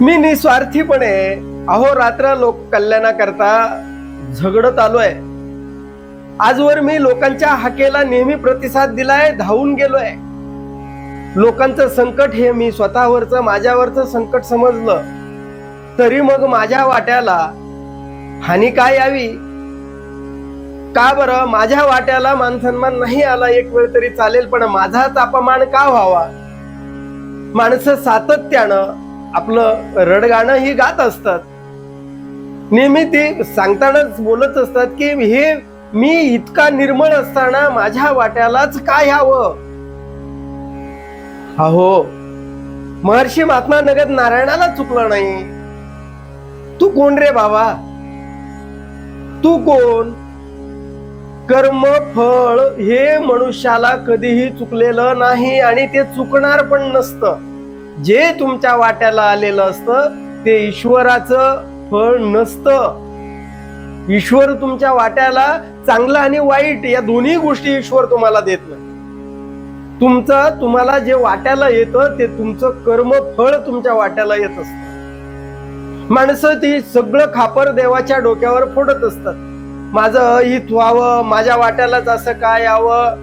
मी निस्वार्थीपणे अहोरात्र लोक कल्याणाकरता झगडत आलोय. आजवर मी लोकांच्या हाकेला नेहमी प्रतिसाद दिलाय धावून गेलोय. लोकांचं संकट हे मी स्वतःवरचं माझ्यावरचं संकट समजलं. तरी मग माझ्या वाट्याला हानी काय यावी? का बरं माझ्या वाट्याला मानसन्मान नाही आला? एक वेळ तरी चालेल पण माझाच अपमान का व्हावा? माणसं सातत्यानं आपलं रडगाणं ही गात असतात. नेहमी ते सांगतानाच बोलत असतात की हे मी इतका निर्मळ असताना माझ्या वाट्यालाच काय यावं अहो महर्षी महात्मा नगद नारायणाला चुकलं नाही. तू कोण रे बाबा? तू कोण? कर्म फळ हे मनुष्याला कधीही चुकलेलं नाही आणि ते चुकणार पण नसतं. जे तुमच्या वाट्याला आलेलं असतं ते ईश्वराचं फळ नसतं. ईश्वर तुमच्या वाट्याला चांगलं आणि वाईट या दोन्ही गोष्टी ईश्वर तुम्हाला देत नाही. तुमचं तुम्हाला जे वाट्याला येतं ते तुमचं कर्म फळ तुमच्या वाट्याला येत असतं. माणसं ती सगळं खापर देवाच्या डोक्यावर फोडत असतात. माझं हित व्हावं माझ्या वाट्यालाच असं काय यावं?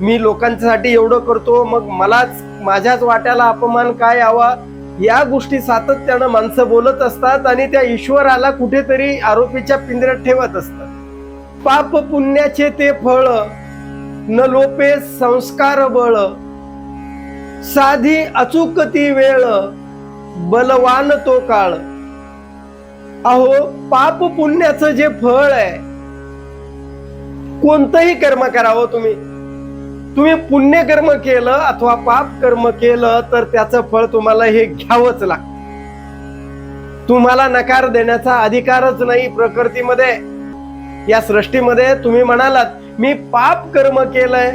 मी लोकांसाठी एवढं करतो मग मलाच माझ्याच वाट्याला अपमान काय यावा? या गोष्टी सातत्यानं माणसं बोलत असतात आणि त्या ईश्वराला कुठेतरी आरोपीच्या पिंजऱ्यात ठेवत असतात. पाप पुण्याचे ते फळ न लोपे संस्कार बळ. साधी अचूक ती वेळ बलवान तो काळ. अहो पाप पुण्याचं जे फळ आहे कोणतंही कर्म करावं तुम्ही. तुम्ही पुण्य कर्म केलं अथवा पाप कर्म केलं तर त्याचं फळ तुम्हाला हे घ्यावंच लागतं. तुम्हाला नकार देण्याचा अधिकारच नाही प्रकृतीमध्ये. या सृष्टीमध्ये तुम्ही म्हणालात मी पाप कर्म केलंय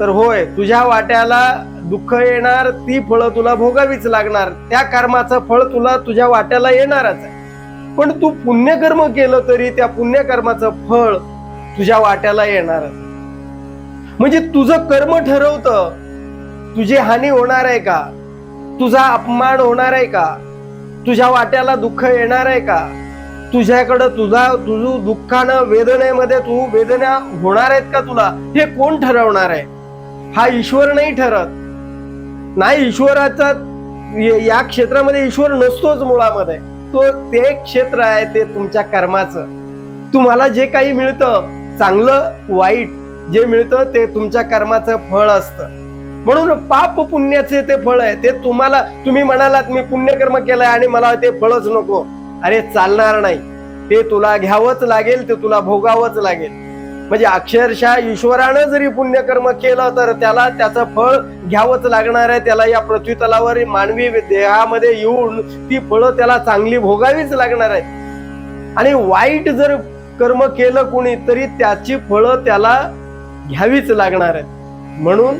तर होय तुझ्या वाट्याला दुःख येणार ती फळं तुला भोगावीच लागणार. त्या कर्माचं फळ तुला तुझ्या वाट्याला येणारच आहे. पण तू पुण्यकर्म केलं तरी त्या पुण्यकर्माचं फळ तुझ्या वाट्याला येणारच म्हणजे तुझं कर्म ठरवतं. तुझी हानी होणार आहे का? तुझा अपमान होणार आहे का? तुझ्या वाट्याला दुःख येणार आहे का? तुझ्याकडं तुझा तुझं दुःखानं वेदनेमध्ये तू वेदना होणार आहेत का तुला? हे कोण ठरवणार आहे? हा ईश्वर नाही ठरत. नाही ईश्वराचा या क्षेत्रामध्ये ईश्वर नसतोच मुळामध्ये. तो ते क्षेत्र आहे ते तुमच्या कर्माचं. तुम्हाला जे काही मिळतं चांगलं वाईट जे मिळतं ते तुमच्या कर्माचं फळ असतं. म्हणून पाप पुण्याचे ते फळ आहे ते तुम्हाला तुम्ही म्हणालात मी पुण्यकर्म केलंय आणि मला ते फळच नको. अरे चालणार नाही. ते तुला घ्यावंच लागेल ते तुला भोगावंच लागेल. म्हणजे अक्षरशः ईश्वरानं जरी पुण्यकर्म केलं तर त्याला त्याचं फळ घ्यावंच लागणार आहे. त्याला या पृथ्वी तलावर मानवी देहामध्ये येऊन ती फळं त्याला चांगली भोगावीच लागणार आहे आणि वाईट जर कर्म केलं कुणी तरी त्याची फळं त्याला घ्यावीच लागणार आहेत. म्हणून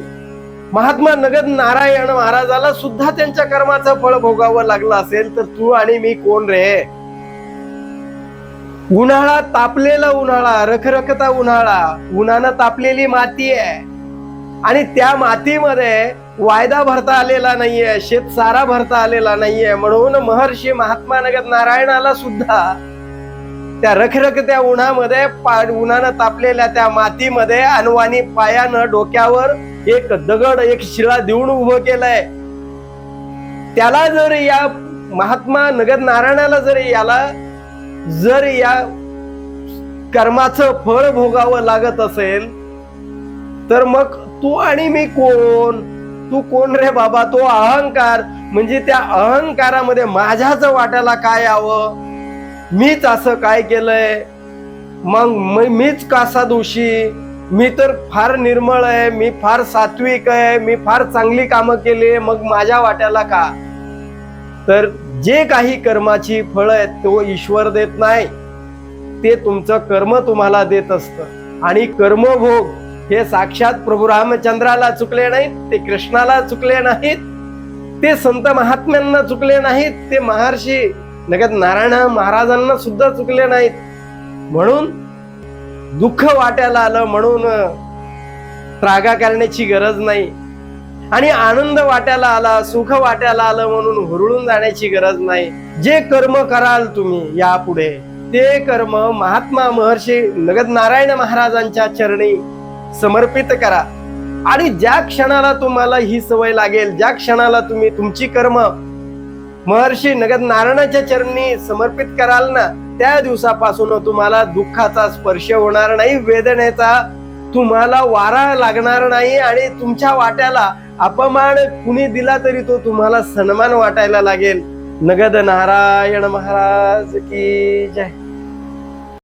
महात्मा नगद नारायण महाराजाला सुद्धा त्यांच्या कर्माचं फळ भोगावं लागलं असेल तर तू आणि मी कोण रे? उन्हाळा तापलेला उन्हाळा रखरखता उन्हाळा उन्हानं तापलेली माती आहे. आणि त्या मातीमध्ये वायदा भरता आलेला नाहीये शेत सारा भरता आलेला नाहीये. म्हणून महर्षी महात्मा नगद नारायणाला सुद्धा त्या रखरखत्या उन्हामध्ये पा उन्हानं तापलेल्या त्या मातीमध्ये अनवानी पायानं डोक्यावर एक दगड एक शिळा देऊन उभं केलंय. त्याला जर या महात्मा नगर नारायणाला जर याला जर या कर्माचं फळ भोगावं लागत असेल तर मग तू आणि मी कोण? तू कोण रे बाबा? तो अहंकार. म्हणजे त्या अहंकारामध्ये माझ्याच वाट्याला काय यावं? मीच असं काय केलंय? मग मीच कासा दोषी? मी तर फार निर्मळ आहे मी फार सात्विक आहे मी फार चांगली कामं केली मग माझ्या वाट्याला का? तर जे काही कर्माची फळं आहेत तो ईश्वर देत नाही. ते तुमचं कर्म तुम्हाला देत असतं. आणि कर्मभोग हे साक्षात प्रभू रामचंद्राला चुकले नाहीत ते कृष्णाला चुकले नाहीत ते संत महात्म्यांना चुकले नाहीत ते महर्षी नगत नारायण महाराजांना सुद्धा चुकले नाहीत. म्हणून दुःख वाट्याला आलं म्हणून त्रागा करण्याची गरज नाही. आणि आनंद वाट्याला आला सुख वाट्याला आलं म्हणून हुरळून जाण्याची गरज नाही. जे कर्म कराल तुम्ही यापुढे ते कर्म महात्मा महर्षी नगद नारायण महाराजांच्या चरणी समर्पित करा. आणि ज्या क्षणाला तुम्हाला ही सवय लागेल ज्या क्षणाला तुम्ही तुमची कर्म महर्षी नगद नारायणाच्या चरणी समर्पित कराल ना त्या दिवसापासून तुम्हाला दुःखाचा स्पर्श होणार नाही वेदनेचा तुम्हाला वारा लागणार नाही आणि तुमच्या वाट्याला अपमान कुणी दिला तरी तो तुम्हाला सन्मान वाटायला लागेल. नगद नारायण महाराज की जय.